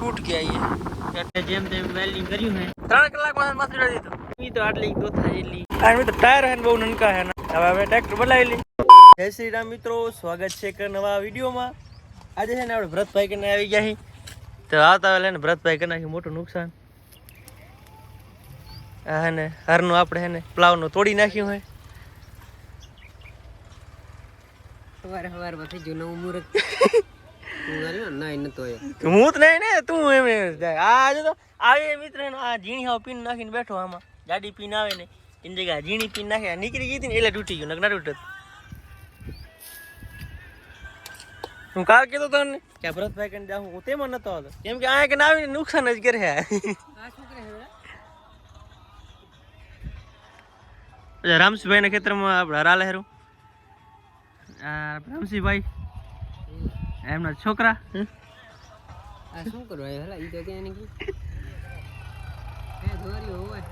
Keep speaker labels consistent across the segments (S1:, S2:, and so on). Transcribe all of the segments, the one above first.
S1: તૂટ ગયા
S2: એટલે જેમ તેમ વેલ્ડિંગ કર્યું હે
S1: ત્રણ કલાકમાં મસ્ત રેડી દીધો.
S2: ઈ તો આટલી તો થાયેલી
S1: આ તો ટાયર હે બહુ નનકા હે હવે હવે ટ્રેક્ટર બોલાવી લી જય શ્રી રામ મિત્રો સ્વાગત છે એક નવા વિડીયોમાં. આજે છે ને આપણે ભરતભાઈ કને આવી ગયા હી. તો આવતા વેલા ને ભરતભાઈ કને મોટું નુકસાન. હે ને હરનું આપણે હે ને પ્લાવનું તોડી નાખ્યું હોય
S2: સવારે હવારમાં થઈ ગયું નવું મુહૂર્ત. હું
S1: તો નહીં ને, તું એમ આજે તો આવે મિત્ર આ ઝીણી હાવ પીન નાખીને બેઠો આમાં. જાડી પીન આવે ને, એની જગ્યાએ ઝીણી પીન નાખે. નીકળી ગઈ હતી ને, એટલે તૂટી ગયું, નકર ના તૂટત. હું કાલ કીધો તો ને કે ભરતભાઈ કને જાઉં, હું તેમાં નતો આવતો. કેમ કે આ ના આવીને નુકસાન જ કરે રામસિંહભાઈ ના ખેતરમાં આપણે હરાલે હેરું રામસિંહભાઈ એમના છોકરા?
S2: આ શું કરવા હલા ઈ તો હોય.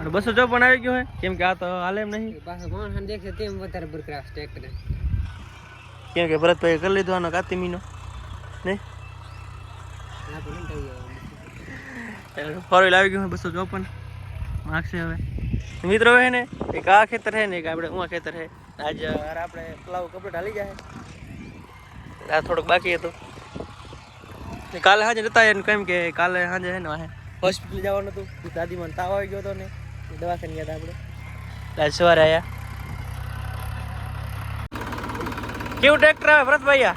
S1: અને બસો ચોપન આવી ગયો હે કેમ કે આ તો હાલે એમ નહીં?
S2: પાછો કોણ હન દેખશે તેમ વધારે બરકરાશ ટ્રેક્ટર
S1: કેમ કે ભરતભાઈ કરી લીધો આનો કાતિમીનો નહીં?
S2: આપણે
S1: ફોર વ્હીલ આવી ગયું હોય બસો ચોપન. માગશે હવે. મિત્રો હે ને એક આ ખેતર હે ને એક આપણે ઉવા ખેતર હે. આજ આપણે પલાવ કપડે ઢાલી જાય આ થોડુંક બાકી હતું. કાલે સાંજે જતા એને કેમ કે કાલે સાંજે હે ને હોસ્પિટલ જવાનું હતું. દાદીમાં તાવ આવી ગયો હતો ને દવાખાને ગયા હતા આપણે. આજ સવારે આવ્યા કેવું ટ્રેક્ટર આવે ભરતભાઈ આ?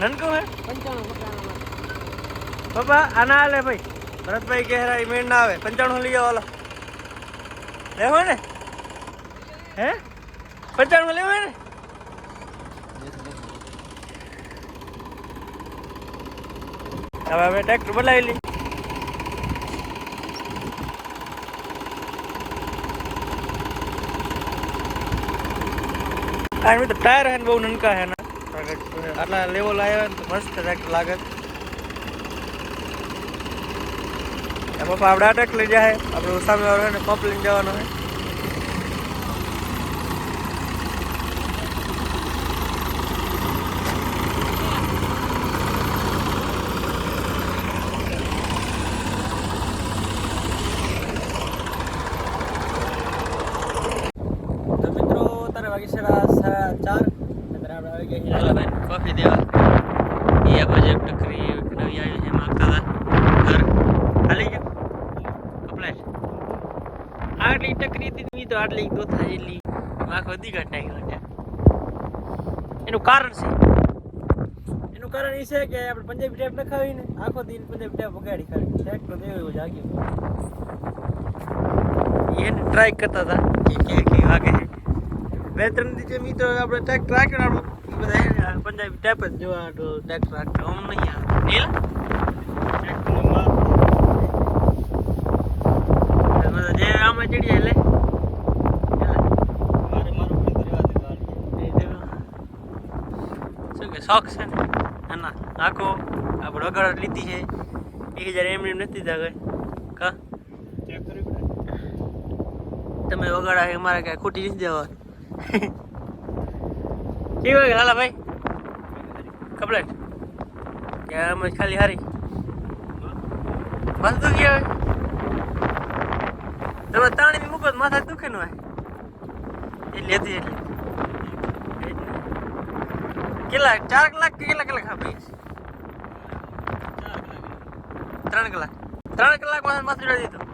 S1: નનકું હે? બાપા આના હાલે ભાઈ. ભરતભાઈ કે મેળ ના આવે. પંચાણું લઈ આવો લેવો ને. હે? પંચાણું લેવો ને? હવે હવે ટ્રેક્ટર બોલાવી લી આ તો ટાયર હે બહુ નનકા હે આટલા લેવલ આવ્યા ને તો મસ્ત ટ્રેક્ટર લાગે. એમાં આપણે આપણે ટ્રેક લઈ જાય આપણે સામે વાળો ને પંપ લઈને જવાનો હોય તો મિત્રો તારે વાગી સાડા ચાર. અત્યારે આપણે આવી ગયા છીએ લાલાભાઈ કોફી દેવા. એ પ્રોજેક્ટ કરી નવી આવી છે માગતા હતા ઘર હાલી ગયો કપલેટ આટલી ટકરી હતી તો આટલી તો થાય એટલી. આખો દી ઘટ નાખ્યો છે. એનું કારણ છે? એનું કારણ એ છે કે આપણે પંજાબી ટેપ નખાવી ને આખો દિન પંજાબી ટેપ વગાડી ખાલી. ટ્રેક્ટર દેવો એવું જાગ્યું એને ટ્રાય કરતા હતા. કે કે વાગે છે? બે ત્રણ દિવસે મિત્રો આપણે ટ્રેક્ટર રાખ્યો ને બધા પંજાબી ટેપ જ જોવા ટ્રેક્ટર રાખ્યો આમ નહીં આવે. નીલ બધા જે આમાં ચડી જાય લે શું કે શોખ છે ને? ના ના આખો આપણે અગાડ લીધી છે. એક હજાર એમ એમ નથી કઈ. કા? તમે વગાડા છે મારે કાંઈ ખોટી નથી દેવા. કેવી હોય, હાલા ભાઈ. કપલેટ જ ખાલી હારી. માથું દુખી આવે તમે તાણી મૂકો માથા દુખે ન હોય. એટલી હતી, એટલી ને. કેટલા, ચાર કલાક કે કેટલા કલાક આપી? ત્રણ કલાક. ત્રણ કલાક માથે માથું દીધું.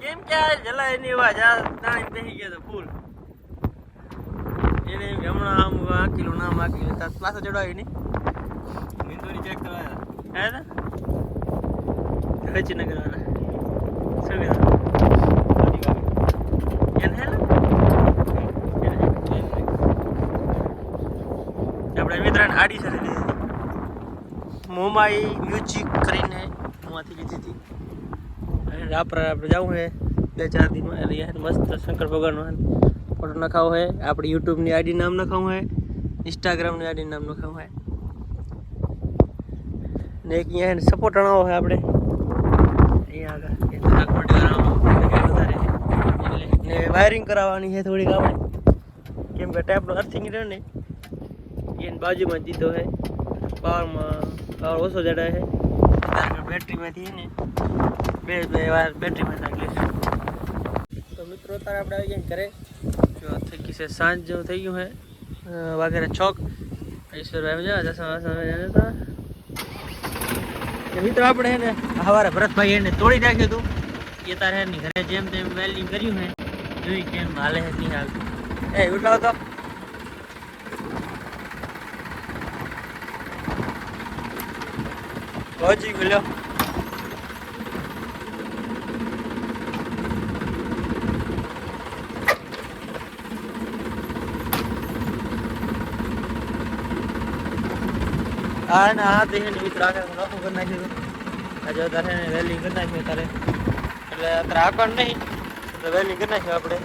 S1: કેમ કે આ જલાય એની વાત આ તાણી બેસી ગયો તો ફૂલ. એને હમણાં આમ આકીલું નામ આકીલું તાર પાછો ચડાવી નહીં નિંદોરી ચેક કરાયા. હે ને? રચી ન કરવાના શું એને હે આપણે મિત્રને આડી મોમાઈ મ્યુઝિક કરીને મોમાંથી લીધી હતી. અને આપણે આપણે જવું હે. બે ચાર દિનમાં. મસ્ત શંકર ભગવાનનો ફોટો નખાવો હોય આપણે યુટ્યુબની આઈડી નામ નખાવું હોય ઇન્સ્ટાગ્રામની આઈડી નામ નખાવું હોય ને એક અહીંયા સપોર્ટ અણાવો હોય આપણે. અહીંયા આગળ. ને વાયરિંગ કરાવવાની છે થોડીક આપણે. કેમ કે ટેપનો અર્થિંગ રહ્યો ને, એની બાજુમાં દીધો છે પાવરમાં, પાવર ઓછો જડાય છે બેટરીમાંથી ને, બે બે વાર બેટરીમાં નાખી તો મિત્રો અત્યારે આપણે આવી ગયા ઘરે? થઈ છે, સાંજ જેવું થઈ ગયું છે. વાઘેરે ચોક. ઈશ્વરભાઈ મજા દસમા વાસમાં જતા તો મિત્રો આપણે એને સવારે ભરતભાઈ એને તોડી નાખ્યું હતું. એ તારે એની ઘરે જેમ તેમ વેલ્ડિંગ કર્યું છે. જોઈ કેમ હાલે છે નહીં હાલતું. એ, ઉઠાવો તો. પહોંચી ગયો હા ને હા તે મિત્રો નોખું કરી નાખ્યું આજે તારે વેલિંગ કરી નાખ્યું તારે એટલે અત્યારે આગળ નહીં એટલે વેલિંગ કરી નાખ્યું આપણે.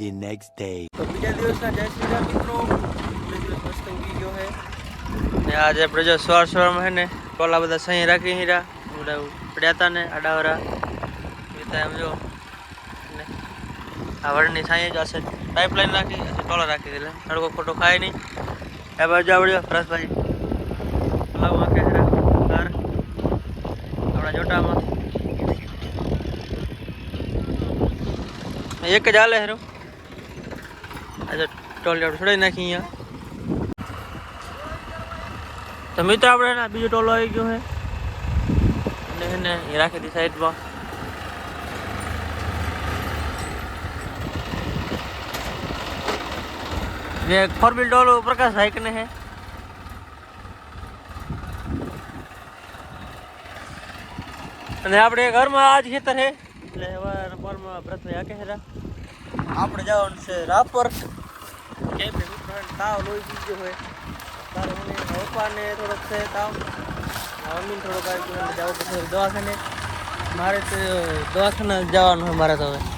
S3: The next day.
S1: તો બીજા દિવસના જય શ્રી રામ મિત્રો. બીજો દિવસ મસ્ત ઉગી ગયો છે. ને આજે આપણે જો સવાર સવારમાં હે ને ટોલા બધા સહી રાખી હીરા બધા પડ્યા હતા ને આડાવરા. એ એમ જો ને આ વડની સાંઈ જ હશે. પાઇપલાઇન રાખી હશે ટોલા રાખી દીધા. તડકો ખોટો ખાય નહીં. એ બાજુ આવડ્યો પ્રસભાઈ પલાવ વાંકે હીરા આપણા જોટામાં. એક જ હાલે હેરો. આજે ટોલ આપણે છોડાવી નાખી અહીંયા. તો મિત્રો, આપણે બીજો ટોલો આવી ગયો છે. અને રાખી હતી સાઈડમાં. જે ફોર વ્હીલ ડોલ પ્રકાશ ભાઈ ને હે અને આપણે ઘરમાં આજ ખેતર હે એટલે હવે બોલમાં પ્રથમ આકે હેરા. આપણે જવાનું છે રાપર કેમ કે મિત્રો? તાવ લોહી ગયો હોય. તારે મને પપ્પાને થોડોક છે તાવ. મમ્મીને થોડોક આવી જવું પડશે દવાખાને. મારે તો દવાખાને જવાનું હોય મારે તો હવે.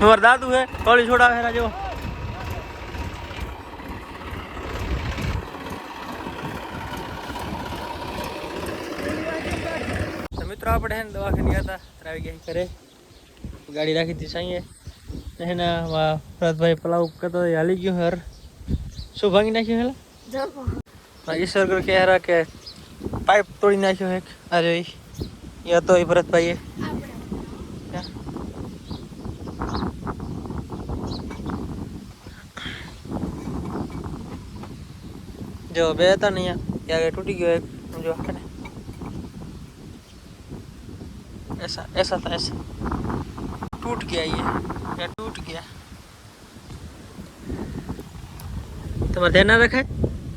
S1: તમારા દાદુ હે કોળી છોડાવે હેરા જેવો. મિત્રો આપણે હે દવાખાને ગયા હતા આવી ગયા ઘરે. ગાડી રાખી હતી સાંઈએ. એના ભરતભાઈ પલાવ કરતો હાલી ગયો હર. શું ભાંગી નાખ્યું હેલા ઈશ્વર કે હેરા કે પાઇપ તોડી નાખ્યો એક. અરે એ હતો એ ભરતભાઈએ. જો બે હતા ને અહીંયા ત્યાં તૂટી ગયો એક જો આને ऐसा ऐसा था ऐसा टूट गया ये या टूट गया તમારે ધ્યાન ના રખાય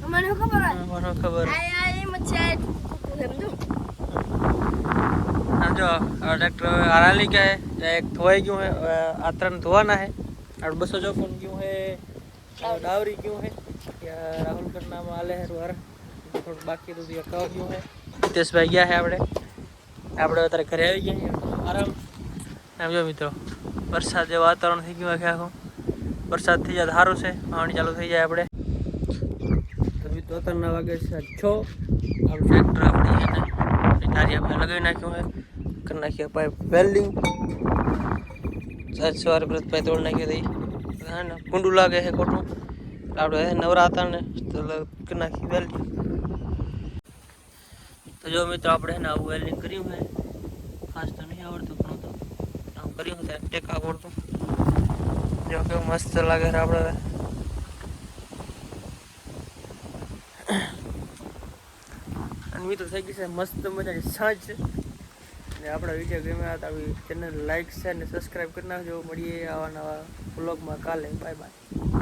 S4: મને ખબર હોય.
S1: મને ખબર
S4: આ આ એમ જ છે એમ જો
S1: આમ જો આ ટ્રેક્ટર આરાલી का है एक धोए क्यों है आ ત્રણ ધોવાના है और बसो जो कौन क्यों है और રાહુલ કરનામાં આલે હરવાર થોડું બાકી બધું એક ગયું હે હિતેશભાઈ ગયા હે આપણે. આપણે અત્યારે ઘરે આવી ગયા આરામ. એમ જો મિત્રો વરસાદ જે વાતાવરણ થઈ ગયું આખે આખું. વરસાદ થઈ જાય સારું છે. પાણી ચાલુ થઈ જાય આપણે. તો અત્યારના વાગે છે છ. આપણે ટ્રેક્ટર આપણે નારી આપણે લગાવી નાખ્યું હે કરી નાખીએ પાઇપ વેલ્ડિંગ સાત સવારે પ્રત પાઇપ તોડી નાખી દઈ કુંડું લાગે છે ખોટું. આપણે નવરાત્રને હતા નાખી વેલ્ડિંગ તો જો મિત્રો આપણે એને આવું વેલ્ડિંગ કર્યું છે ખાસ તો નહીં આવડતું, પણ તો આવું કર્યું છે ટેકા આવડતું જો કેવું મસ્ત લાગે છે આપણે. અને મિત્રો થઈ ગઈ છે મસ્ત મજાની સાંજ. છે અને આપણા વીડિયો ગમ્યા હતા આવી ચેનલ લાઈક છે અને સબસ્ક્રાઈબ કરી નાખજો. મળીએ આવા નવા બ્લોગમાં કાલે. Bye bye